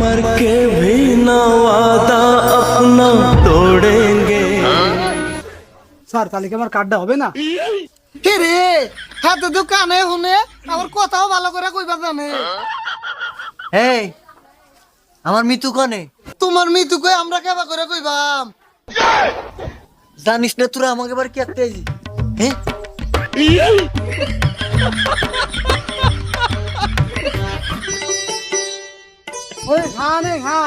मर के भी ना वादा अपना तोड़ेंगे স্যার তাহলে কি আমার কার্ডটা হবে না কে রে হাতে তো কানে শুনে আমার কথাও ভালো করে কইবা জানে এই আমার মৃত্যু কনে তোমার মৃত্যুকে আমরা কেবা করে কইবাম জানিস না তোরা আমাকে এবার কি একটা হ্যাঁ খা নে খা।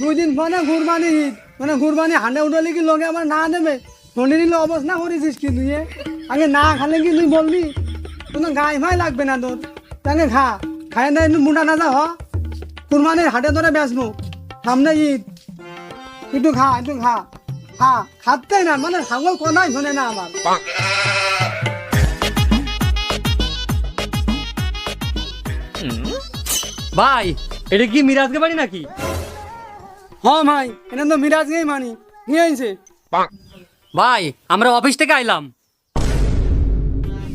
দুই দিন মানে ঘুরবানি ঈদ। মানে ঘুরবানি হান্ডে উঠলি কি লগে আমার না নেবে? ধনী নিলে অবস্থা করেছিস কি তুই? আগে না খালে কি তুই বলবি কোনো গায়ে ভাই লাগবে না তোর। তাকে খা। খায় না মুটা না হ। কুরবানির হাটে ধরে বেসবো সামনে ঈদ। একটু খা একটু খা। খা। খাতে না মানে ছাগল কোনাই শোনে না আমার। ভাই এটা কি মিরাজকে বাড়ি নাকি? হ্যাঁ ভাই এটা তো মিরাজকেই মানি। নিয়ে আইছে। ভাই আমরা অফিস থেকে আইলাম।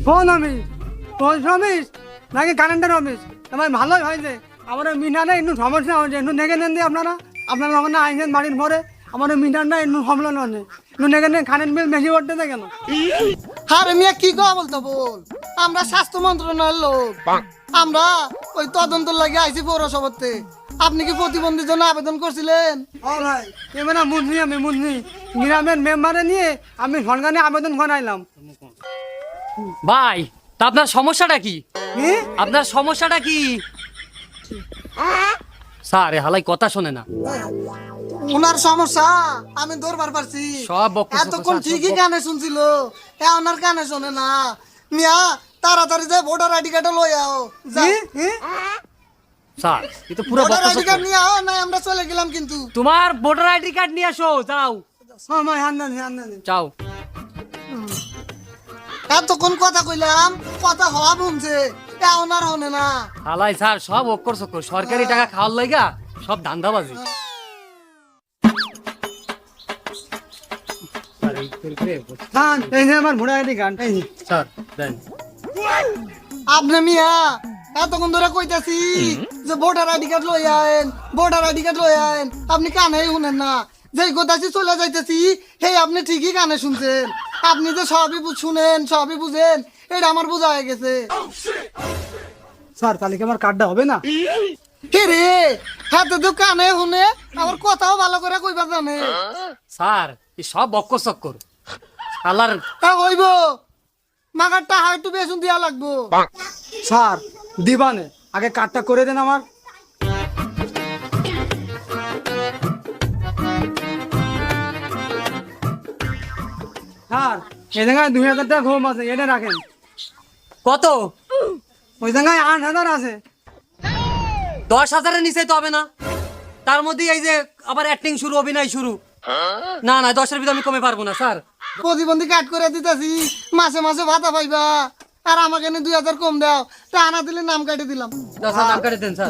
Phone office? ফোন অফিস নাকি কারেন্টের অফিস? আমার ভালোই হয়েছে। আমার মিটারে একটু সমস্যা হয়েছে। একটু নেগে নেন দিয়ে আপনারা। আপনারা যখন আইসেন বাড়ির পরে আমার মিটারটা একটু সমলন হচ্ছে একটু নেগে নেন কারেন্ট বিল বেশি পড়তেছে কেন? আরে মিয়া কি কো বলতো বল? আমরা স্বাস্থ্য মন্ত্রণালয়ের লোক। আমরা ওই তদন্ত লাগে আইছি পৌরসভাতে। আপনি কি প্রতিবন্ধীর জন্য আবেদন করছিলেন? ও ভাই এবার মুন্নি আমি মুন্নি। গ্রামের মেম্বারে নিয়ে আমি সরকারে আবেদন করাইলাম। ভাই তা আপনার সমস্যাটা কি? আপনার সমস্যাটা কি? স্যার হালাই কথা শোনে না। উনার সমস্যা আমি ধরবার পারছি। সব এতক্ষণ ঠিকই কানে শুনছিল। এ ওনার কানে শোনে না। মিয়া তাড়াতাড়ি যে ভোটার আইডি কার্ড লই আও? স্যার এ তো পুরো ভোটার আইডি কার্ড নিয়ে আও না আমরা চলে গেলাম কিন্তু। তোমার ভোটার আইডি কার্ড নিয়ে আসো যাও। সময় হান্দান হান্দান যাও। এতক্ষণ কথা কইলাম কথা হওয়া বুনছে এ ওনার হনে না। হালাই স্যার সব অক্কর সকর সরকারি টাকা খাওয়ার লাইগা সব ধান্দাবাজি। আমার আইডি কার্ড স্যার দেন। আপনি মিয়া এতক্ষণ ধরে কইতাছি যে ভোটার আইডি কার্ড লই আইন ভোটার আইডি কার্ড লই আইন আপনি কানে শুনেন না। যেই কথাছি চলে যাইতেছি হেই আপনি ঠিকই কানে শুনছেন। আপনি যে সবই শুনেন সবই বুঝেন এটা আমার বোঝা হয়ে গেছে। স্যার তাহলে কি আমার কার্ডটা হবে না? কে রে হাতে তো কানে শুনে আমার কথাও ভালো করে কইবা জানে। স্যার এই সব অক্কর চক্কর। হ্যাঁ হইব। মাগার টাকা একটু বেসন দিয়া লাগবো। স্যার দিবানে। আগে কার্ডটা করে দেন আমার। স্যার এই জায়গায় দুই হাজার টাকা ঘুম আছে এটা রাখেন। কত? ওই জায়গায় আট হাজার আছে। দশ হাজারের নিচে তো হবে না। তার মধ্যে এই যে আবার অ্যাক্টিং শুরু অভিনয় শুরু। না না দশের ভিতরে আমি কমে পারব না স্যার। প্রতিবন্ধী কাট করে দিতেছি। মাসে মাসে ভাতা পাইবা। আর আমাকে এনে দুই হাজার কম দাও। তা আনা দিলে নাম কাটে দিলাম। নাম কাটে দেন স্যার।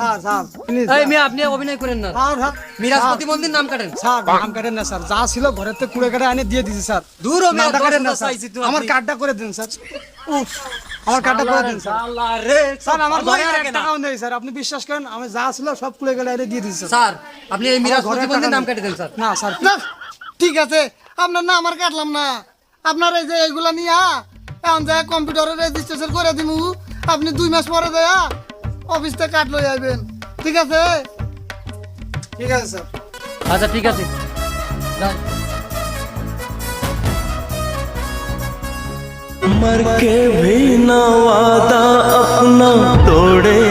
আপনি অভিনয় করেন না। Sir sir. মিরাজ প্রতিবন্ধীর নাম কাটেন। স্যার নাম কাটেন না স্যার। যা ছিল ঘরের থেকে কুড়ে কাটে এনে দিয়ে দিছি স্যার। দূর ও মেয়ে, নামটা দশ কাটেন না হাজার স্যার। চাইছি তো আমার কার্ডটা করে দিন স্যার। উফ, আমার কার্ডটা করে দিন স্যার। স্যার আমার ঘরে। টাকাও নেই স্যার। আপনি বিশ্বাস করেন আমি যা ছিল সব কুড়ে গেলে এনে দিয়ে দিছি স্যার। আপনি এই মিরাজ ঘরে প্রতিবন্ধীর নাম। কাটে দেন স্যার। না স্যার। না, ঠিক আছে। আপনার না আমার কাটলাম না আপনার এই যে এইগুলা নিয়া এখন যা কম্পিউটারে রেজিস্ট্রেশন করে দিমু আপনি দুই মাস পরে দেয়া অফিস থেকে কাট লই আইবেন ঠিক আছে ঠিক আছে স্যার আচ্ছা ঠিক আছে যান। मर के भी ना वादा अपना तोड़ेंगे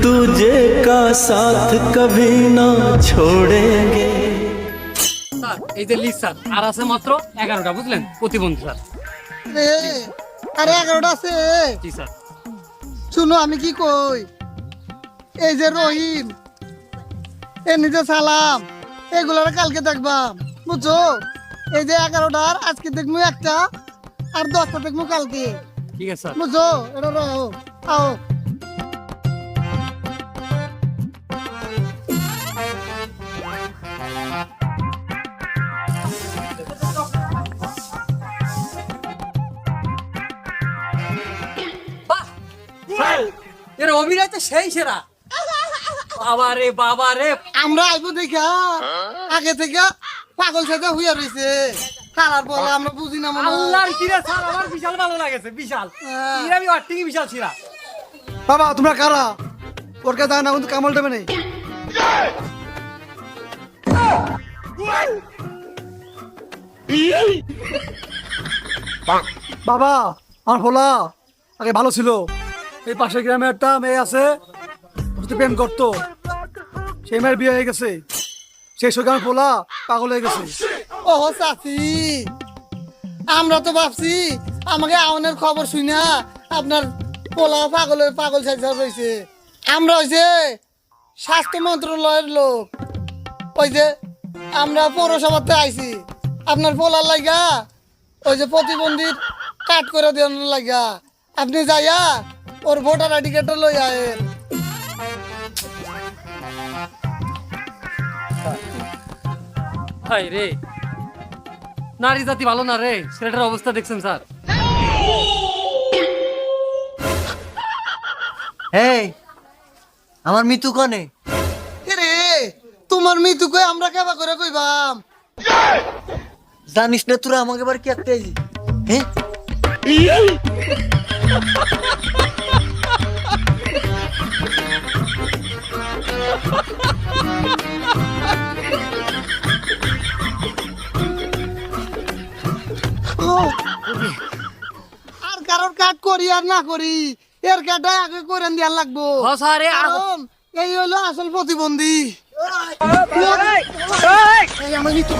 एक दूजे का साथ कभी ना छोड़ेंगे স্যার এই যে লিস্ট স্যার আর আছে মাত্র এগারোটা বুঝলেন প্রতিবন্ধী স্যার রে আরে এগারোটা আছে জি স্যার শুনো আমি কি কই এই যে রহিম এ নিজে সালাম এগুলার কালকে দেখবাম বুঝছো এই যে এগারোটার আজকে দেখবো একটা আর দশটা দেখবো কালকে ঠিক আছে স্যার বুঝছো এটা রাখো আও অভিনয় তো সেই সেরা। আমরা দেখা। আগে থেকে পাগল সাথে হইয়া রয়েছে তারার পরে আমরা বুঝি না মনে আল্লাহর কিরে স্যার আমার বিশাল ভালো লাগেছে বিশাল। হ্যাঁ। বিশাল ছিলা বাবা তোমরা কারা? ওর কাছে না কিন্তু কামল দেবে নেই। বাবা আমার ফোলা আগে ভালো ছিল। এই পাশের গ্রামে একটা মেয়ে আছে প্রেম করতো। সেই মেয়ের বিয়ে হয়ে গেছে। সেই সঙ্গে আমার ফোলা পাগল হয়ে গেছে। ও চাচি, আমরা তো ভাবছি আমাকে আওনের খবর শুনা আপনার পোলা পাগলের পাগল সাইজ রয়েছে আমরা হইছে স্বাস্থ্য মন্ত্রণালয়ের লোক, ওই যে আমরা পৌরসভাতে আইছি। আপনার পোলার লাগা ওই যে প্রতিবন্ধীর কাট করে দেওয়ার লাগা আপনি যাইয়া ওর ভোটার আইডি কার্ডটা লই আয়েন হাই রে নারী জাতি ভালো না রে ছেলেটার অবস্থা দেখছেন স্যার এই আমার মৃত্যু কনে রে তোমার মৃত্যুকে আমরা কেবা করে কইবাম জানিস না তোরা আমাকে এবার কি একটা হ্যাঁ আর কারোর কাট করি আর না করি এর কাটা আগে করে দেওয়ার লাগবো স্যার এই হলো আসল প্রতিবন্ধী এই আমার মৃত্যু